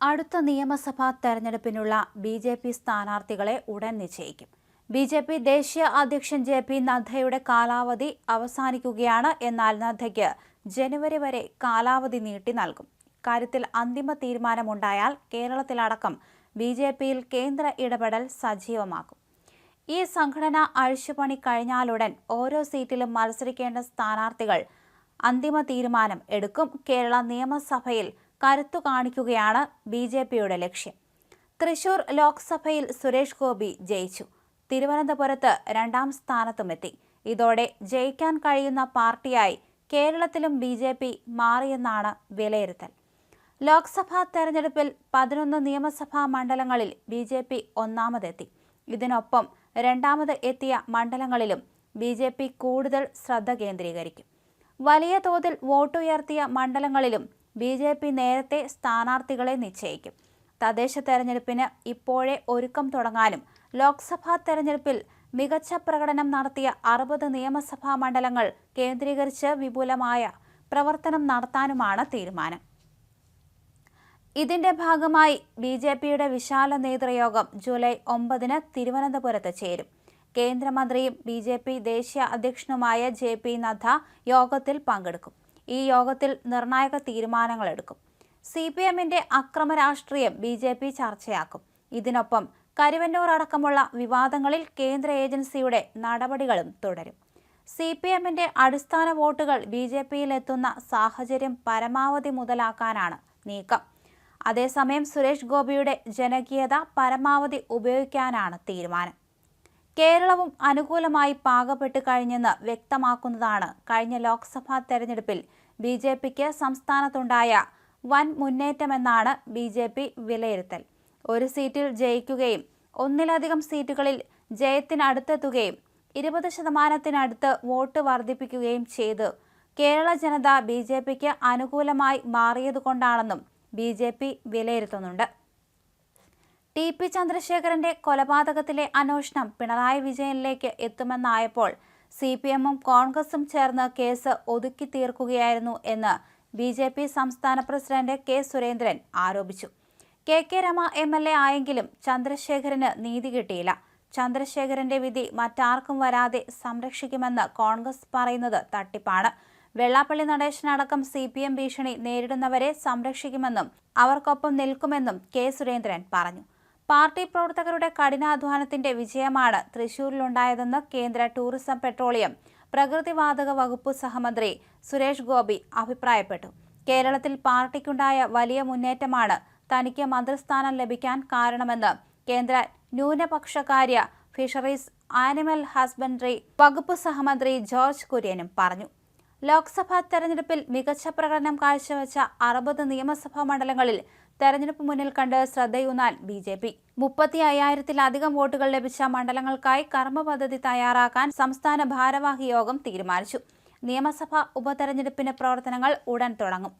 അടുത്ത നിയമസഭാ തെരഞ്ഞെടുപ്പിനുള്ള ബി ജെ പി സ്ഥാനാർത്ഥികളെ ഉടൻ നിശ്ചയിക്കും. ബി ജെ പി ദേശീയ അധ്യക്ഷൻ ജെ പി നദ്ദയുടെ കാലാവധി അവസാനിക്കുകയാണ്. എന്നാൽ നദ്ദയ്ക്ക് ജനുവരി വരെ കാലാവധി നീട്ടി നൽകും. കാര്യത്തിൽ അന്തിമ തീരുമാനമുണ്ടായാൽ കേരളത്തിലടക്കം ബി ജെ പിയിൽ കേന്ദ്ര ഇടപെടൽ സജീവമാക്കും. ഈ സംഘടന അഴിച്ചുപണി കഴിഞ്ഞാലുടൻ ഓരോ സീറ്റിലും മത്സരിക്കേണ്ട സ്ഥാനാർത്ഥികൾ അന്തിമ തീരുമാനം എടുക്കും. കേരള നിയമസഭയിൽ കരുത്തു കാണിക്കുകയാണ് ബി ജെ പിയുടെ ലക്ഷ്യം. തൃശൂർ ലോക്സഭയിൽ സുരേഷ് ഗോപി ജയിച്ചു. തിരുവനന്തപുരത്ത് രണ്ടാം സ്ഥാനത്തുമെത്തി. ഇതോടെ ജയിക്കാൻ കഴിയുന്ന പാർട്ടിയായി കേരളത്തിലും ബി ജെ പി മാറിയെന്നാണ് വിലയിരുത്തൽ. ലോക്സഭാ തെരഞ്ഞെടുപ്പിൽ പതിനൊന്ന് നിയമസഭാ മണ്ഡലങ്ങളിൽ ബി ജെ പി ഒന്നാമതെത്തി. ഇതിനൊപ്പം രണ്ടാമത് എത്തിയ മണ്ഡലങ്ങളിലും ബി ജെ പി കൂടുതൽ ശ്രദ്ധ കേന്ദ്രീകരിക്കും. വലിയ തോതിൽ വോട്ടുയർത്തിയ മണ്ഡലങ്ങളിലും ബി ജെ പി നേരത്തെ സ്ഥാനാർത്ഥികളെ നിശ്ചയിക്കും. തദ്ദേശ തെരഞ്ഞെടുപ്പിന് ഇപ്പോഴേ ഒരുക്കം തുടങ്ങാനും ലോക്സഭാ തെരഞ്ഞെടുപ്പിൽ മികച്ച പ്രകടനം നടത്തിയ അറുപത് നിയമസഭാ മണ്ഡലങ്ങൾ കേന്ദ്രീകരിച്ച് വിപുലമായ പ്രവർത്തനം നടത്താനുമാണ് തീരുമാനം. ഇതിന്റെ ഭാഗമായി ബി ജെ പിയുടെ വിശാല നേതൃയോഗം ജൂലൈ ഒമ്പതിന് തിരുവനന്തപുരത്ത് ചേരും. കേന്ദ്രമന്ത്രിയും ബി ജെ പി ദേശീയ അധ്യക്ഷനുമായ ജെ പി നദ്ദ യോഗത്തിൽ പങ്കെടുക്കും. ഈ യോഗത്തിൽ നിർണായക തീരുമാനങ്ങളെടുക്കും. സി പി എമ്മിന്റെ അക്രമ രാഷ്ട്രീയം ബി ജെ പി ചർച്ചയാക്കും. ഇതിനൊപ്പം കരുവന്നൂർ അടക്കമുള്ള വിവാദങ്ങളിൽ കേന്ദ്ര ഏജൻസിയുടെ നടപടികളും തുടരും. സി പി എമ്മിന്റെ അടിസ്ഥാന വോട്ടുകൾ ബി ജെ പിയിൽ എത്തുന്ന സാഹചര്യം പരമാവധി മുതലാക്കാനാണ് നീക്കം. അതേസമയം സുരേഷ് ഗോപിയുടെ ജനകീയത പരമാവധി ഉപയോഗിക്കാനാണ് തീരുമാനം. കേരളവും അനുകൂലമായി പാകപ്പെട്ട് കഴിഞ്ഞെന്ന് വ്യക്തമാക്കുന്നതാണ് കഴിഞ്ഞ ലോക്സഭാ തെരഞ്ഞെടുപ്പിൽ ബി ജെ പിക്ക് സംസ്ഥാനത്തുണ്ടായ വൻ മുന്നേറ്റമെന്നാണ് ബി ജെ പി വിലയിരുത്തൽ. ഒരു സീറ്റിൽ ജയിക്കുകയും ഒന്നിലധികം സീറ്റുകളിൽ ജയത്തിനടുത്തെത്തുകയും ഇരുപത് ശതമാനത്തിനടുത്ത് വോട്ട് വർദ്ധിപ്പിക്കുകയും ചെയ്ത്. കേരള ജനത ബി ജെ പിക്ക് അനുകൂലമായി മാറിയതുകൊണ്ടാണെന്നും ബി ജെ പി വിലയിരുത്തുന്നുണ്ട്. ടി പി ചന്ദ്രശേഖരന്റെ കൊലപാതകത്തിലെ അന്വേഷണം പിണറായി വിജയനിലേക്ക് എത്തുമെന്നായപ്പോൾ സി പി എമ്മും കോൺഗ്രസും ചേർന്ന് കേസ് ഒതുക്കി തീർക്കുകയായിരുന്നു എന്ന് ബി ജെ പി സംസ്ഥാന പ്രസിഡന്റ് കെ സുരേന്ദ്രൻ ആരോപിച്ചു. K K Rema M L A ആയെങ്കിലും ചന്ദ്രശേഖരന് നീതി കിട്ടിയില്ല. ചന്ദ്രശേഖരന്റെ വിധി മറ്റാർക്കും വരാതെ സംരക്ഷിക്കുമെന്ന് കോൺഗ്രസ് പറയുന്നത് തട്ടിപ്പാണ്. വെള്ളാപ്പള്ളി നടേശനടക്കം സി പി എം ഭീഷണി നേരിടുന്നവരെ സംരക്ഷിക്കുമെന്നും അവർക്കൊപ്പം നിൽക്കുമെന്നും കെ സുരേന്ദ്രൻ പറഞ്ഞു. പാർട്ടി പ്രവർത്തകരുടെ കഠിനാധ്വാനത്തിന്റെ വിജയമാണ് തൃശൂരിലുണ്ടായതെന്ന് കേന്ദ്ര ടൂറിസം പെട്രോളിയം പ്രകൃതിവാതക വകുപ്പ് സഹമന്ത്രി സുരേഷ് ഗോപി അഭിപ്രായപ്പെട്ടു. കേരളത്തിൽ പാർട്ടിക്കുണ്ടായ വലിയ മുന്നേറ്റമാണ് തനിക്ക് മന്ത്രിസ്ഥാനം ലഭിക്കാൻ കാരണമെന്ന് കേന്ദ്ര ന്യൂനപക്ഷകാര്യ ഫിഷറീസ് ആനിമൽ ഹസ്ബൻഡറി വകുപ്പ് സഹമന്ത്രി ജോർജ് കുര്യനും പറഞ്ഞു. ലോക്സഭാ തെരഞ്ഞെടുപ്പിൽ മികച്ച പ്രകടനം കാഴ്ചവെച്ച അറുപത് നിയമസഭാ മണ്ഡലങ്ങളിൽ തെരഞ്ഞെടുപ്പ് മുന്നിൽ കണ്ട് ശ്രദ്ധയൂന്നാൻ ബി ജെ പി. മുപ്പത്തി അയ്യായിരത്തിലധികം വോട്ടുകൾ ലഭിച്ച മണ്ഡലങ്ങൾക്കായി കർമ്മപദ്ധതി തയ്യാറാക്കാൻ സംസ്ഥാന ഭാരവാഹി യോഗം തീരുമാനിച്ചു. നിയമസഭാ ഉപതെരഞ്ഞെടുപ്പിന് പ്രവർത്തനങ്ങൾ ഉടൻ തുടങ്ങും.